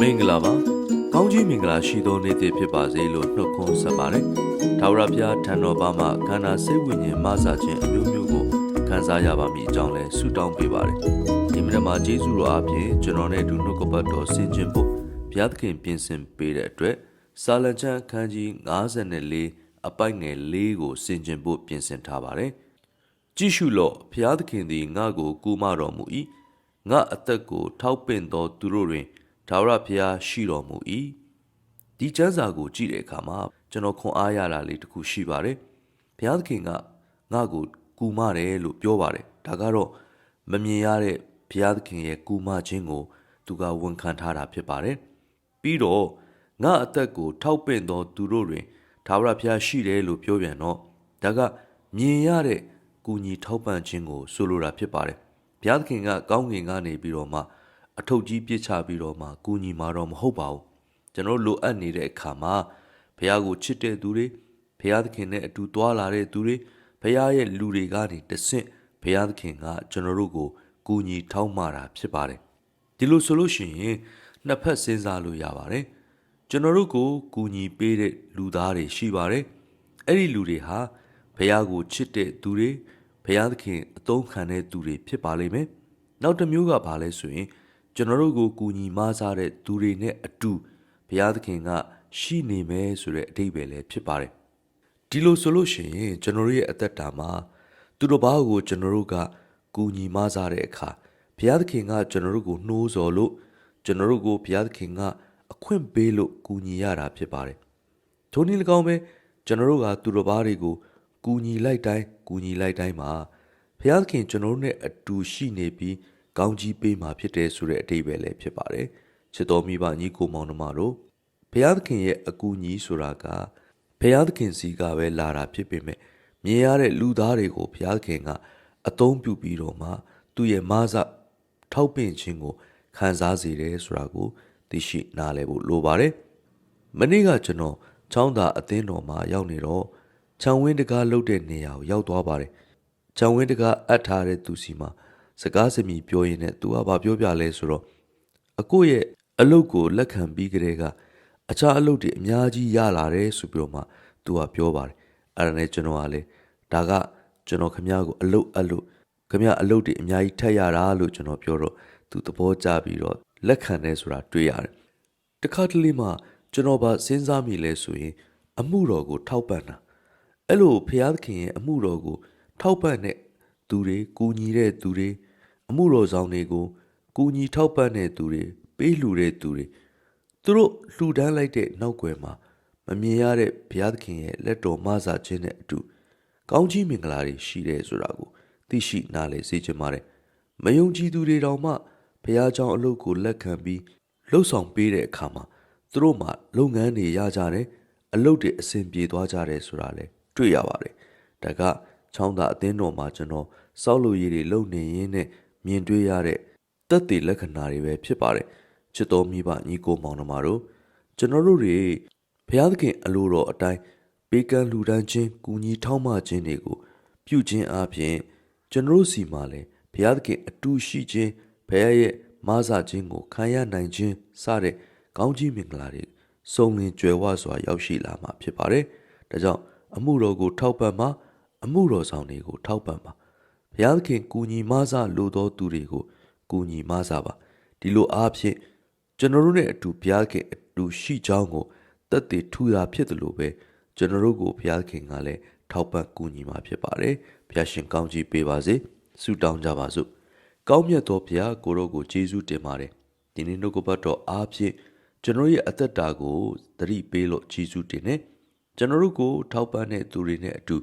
မင်္ဂလာပါကောင်းကြီးမင်္ဂလာရှိသောနေ့တစ်ဖြစ်ပါစေလို့နှုတ်ခွန်းဆက်ပါတယ်ထာဝရဘုရားထံတော်ပါမှခန္ဓာစိတ်ဝိညာဉ်မဆာခြင်းအမျိုးမျိုးကိုခံစားရပါမည်အကြောင်းလဲဆုတောင်းပေးပါတယ်ဒီမနက်မှာယေရှုတော်အပြင်ကျွန်တော်နဲ့အတူနှုတ်ကပတ်တော်ဆင်ခြင်ဖို့ဘုရားသခင်ပြင်ဆင်ပေးတဲ့အတွက်စာလံချမ်းအခန်းကြီး54အပိုက်ငယ်၄ကိုဆင်ခြင်ဖို့ပြင်ဆင်ထားပါတယ်ကြည့်ရှုလော့ဘုရားသခင်သည်ငါ့ကိုကူမတော်မူ၏ငါအသက်ကိုထောက်ပင့်သောသူတို့တွင် ထာဝရဘုရားရှိတော်မူ၏ဒီကျမ်းစာကိုကြည့်တဲ့အခါမှာကျွန်တော်ခွန်အားရတာလေးတစ်ခုရှိပါတယ်ဘုရားသခင်ကငါ့ကိုကူမတယ်လို့ပြောပါတယ်ဒါကတော့မမြင်ရတဲ့ဘုရားသခင်ရဲ့ကူမခြင်းကို သူကဝန်ခံထားတာဖြစ်ပါတယ်ပြီးတော့ငါအသက်ကို ထောက်ပင့်သောသူတို့တွင်ထာဝရဘုရားရှိတယ်လို့ပြောပြန်တော့ဒါကမြင်ရတဲ့ကူညီထောက်ပံ့ခြင်းကိုဆိုလိုတာဖြစ်ပါတယ်ဘုရားသခင်ကကောင်းကင်ကနေပြီးတော့မှ အထုပ်ကြီးပြစ်ချပြီးတော့မှကူညီမှာတော့မဟုတ်ပါဘူးကျွန်တော်လိုအပ်နေတဲ့အခါမှာဘုရားကိုချစ်တဲ့သူတွေဘုရားသခင်နဲ့အတူသွားလာတဲ့သူတွေဘုရားရဲ့လူတွေကနေတဆင့်ဘုရားသခင်ကကျွန်တော်တို့ကိုကူညီထောက်မှတာဖြစ်ပါတယ်ဒီလိုဆိုလို့ရှိရင်နှစ်ဖက်စဉ်းစားလို့ရပါတယ်ကျွန်တော်တို့ကိုကူညီပေးတဲ့လူသားတွေရှိပါတယ်အဲ့ဒီလူတွေဟာဘုရားကိုချစ်တဲ့သူတွေဘုရားသခင်အသုံးခံတဲ့သူတွေဖြစ်ပါလိမ့်မယ်နောက်တစ်မျိုးကဘာလဲဆိုရင် ကျွန်တော်တို့ကိုကူညီမဆားတဲ့သူတွေနဲ့အတူဘုရားသခင်ကရှိနေမယ်ဆိုတဲ့အဓိပ္ပာယ်လည်းဖြစ်ပါတယ်ဒီလိုဆိုလို့ရှိရင်ကျွန်တော်တို့ရဲ့အသက်တာမှာသူတို့ဘာကိုကျွန်တော်တို့ကကူညီမဆားတဲ့အခါဘုရားသခင်ကကျွန်တော်တို့ကိုနှိုးဆော်လို့ကျွန်တော်တို့ကိုဘုရားသခင်ကအခွင့်ပေးလို့ကူညီရတာဖြစ်ပါတယ်ထိုနည်း၎င်းပဲကျွန်တော်တို့ကသူတို့ဘာတွေကိုကူညီလိုက်တိုင်းကူညီလိုက်တိုင်းမှာဘုရားသခင်ကျွန်တော်တို့နဲ့အတူရှိနေပြီး ကောင်းကြီးပေးမှာဖြစ်တယ်ဆိုတဲ့အတိတ်ပဲလည်းဖြစ်ပါတယ်ချစ်တော်မိဘညီကိုမောင်နှမတို့ဘုရားသခင်ရဲ့အကူအညီဆိုတာကဘုရားသခင်စီကပဲလာတာဖြစ်ပေမဲ့မြင်ရတဲ့လူသားတွေကိုဘုရားသခင်ကအသုံးပြုပြီးတော့မှသူ့ရဲ့မဆထောက်ပင့်ခြင်းကိုခံစားစေတယ်ဆိုတာကိုသိရှိနားလည်ဖို့လိုပါတယ်မနေ့ကကျွန်တော်ချောင်းသာအသင်းတော်မှာရောက်နေတော့ခြံဝင်းတကားလှုပ်တဲ့နေရာကိုရောက်သွားပါတယ်ခြံဝင်းတကားအပ်ထားတဲ့သူစီမှာ စကားစမြည်ပြောရင်းနဲ့သူကဘာပြောပြလဲဆိုတော့အကိုရဲ့အလုပ်ကိုလက်ခံပြီးကြတဲ့ကအခြားအလုပ်တွေအများကြီးရလာတယ်ဆိုပြီးတော့မှသူကပြောပါတယ်အဲ့ဒါနဲ့ကျွန်တော်ကလည်းဒါကကျွန်တော်ခမ ्या ကိုအလုပ်အလုပ်ခမ ्या အလုပ်တွေအများကြီးထပ်ရတာလို့ကျွန်တော်ပြောတော့သူသဘောကျပြီးတော့လက်ခံတယ်ဆိုတာတွေ့ရတယ်တခါတလေမှကျွန်တော်ဗာစဉ်းစားမိလဲဆိုရင် အမှုတော်ကိုထောက်ပံ့တာအဲ့လိုဖျားသခင်ရဲ့အမှုတော်ကိုထောက်ပံ့တဲ့ သူတွေကူညီတဲ့သူတွေအမှုတော်ဆောင်တွေကိုကူညီထောက်ပံ့တဲ့သူတွေပေးလှူတဲ့သူတွေသူတို့လှူဒန်းလိုက်တဲ့နောက်ွယ်မှာမမြင်ရတဲ့ဘုရားသခင်ရဲ့လက်တော်မဆာခြင်းနဲ့အတူကောင်းကြီးမင်္ဂလာတွေရှိတယ်ဆိုတာကိုသိရှိနားလည်စေချင်ပါတယ်မယုံကြည်သူတွေတောင်မှဘုရားကျောင်းအလုပ်ကိုလက်ခံပြီးလှုပ်ဆောင်ပေးတဲ့အခါမှာသူတို့မှလုပ်ငန်းတွေရကြတယ်အလုပ်တွေအဆင်ပြေသွားကြတယ်ဆိုတာလည်းတွေ့ရပါတယ်ဒါကချောင်းသာအသင်းတော်မှာကျွန်တော် စောက်လို့ရည်တွေလုပ်နေရင်းနဲ့မြင်တွေ့ရတဲ့တက်တည်လက္ခဏာတွေပဲဖြစ်ပါတယ်ချစ်တော်မိဘညီကိုမောင်နှမတို့ကျွန်တော်တို့တွေဘုရားသခင်အလိုတော်အတိုင်းပေးကမ်းလှူဒန်းခြင်းကူညီထောက်မခြင်းတွေကိုပြုခြင်းအပြင်ကျွန်တော်တို့စီမှာလည်းဘုရားသခင်အတူရှိခြင်းဘုရားရဲ့မဆာခြင်းကိုခံရနိုင်ခြင်းစတဲ့ကောင်းကြီးမင်္ဂလာတွေစုံလင်ကြွယ်ဝစွာရောက်ရှိလာမှာဖြစ်ပါတယ်ဒါကြောင့်အမှုတော်ကိုထောက်ပံ့မှာအမှုတော်ဆောင်တွေကိုထောက်ပံ့ပါ ဘုရားသခင်ကူညီမဆလိုသောသူတွေကိုကူညီမဆပါဒီလိုအားဖြင့်ကျွန်တော်တို့နဲ့အတူဘုရားခင်အတူရှိကြောင်းကိုတက်တည်ထူတာဖြစ်တယ်လို့ပဲကျွန်တော်တို့ကိုဘုရားခင်ကလည်းထောက်ပံ့ကူညီมาဖြစ်ပါတယ်ဘုရားရှင်ကောင်းချီးပေးပါစေဆုတောင်းကြပါစို့ကောင်းမြတ်သောဘုရားကိုရောကိုယေရှုတင်ပါတယ်ဒီနေ့နှုတ်ကပတ်တော်အားဖြင့်ကျွန်တော်ရဲ့အသက်တာကိုသတိပေးလို့ယေရှုတင်နေကျွန်တော်တို့ကိုထောက်ပံ့တဲ့သူတွေနဲ့အတူ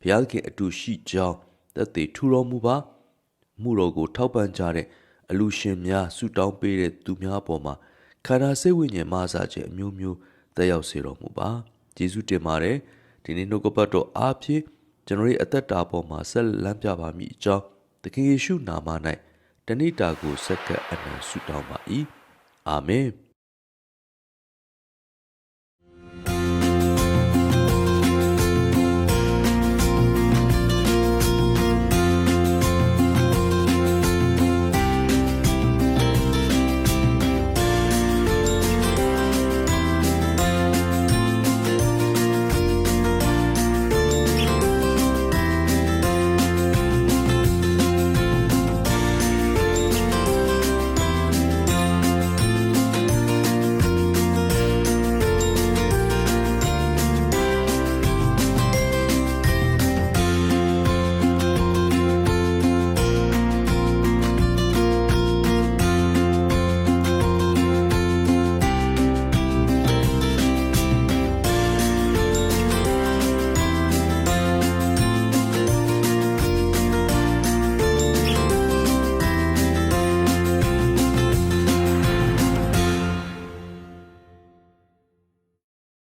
ဘုရားခင်အတူရှိကြောင်း သက်သေထူတော်မူပါမှုတော်ကိုထောက်ပံ့ကြတဲ့အလူရှင်များဆုတောင်းပေးတဲ့သူများပေါ်မှာခန္ဓာစိတ်ဝိညာဉ်မဆာခြင်းအမျိုးမျိုးတက်ရောက်စေတော်မူပါယေရှုတင်ပါတယ်ဒီနေ့နှုတ်ကပတ်တော်အားဖြင့်ကျွန်တော်ရဲ့အသက်တာပေါ်မှာဆက်လန်းပြပါမည်အကြောင်းသခင်ယေရှုနာမ၌တဏိတာကိုဆက်ကပ်အနံဆုတောင်းပါ၏အာမင်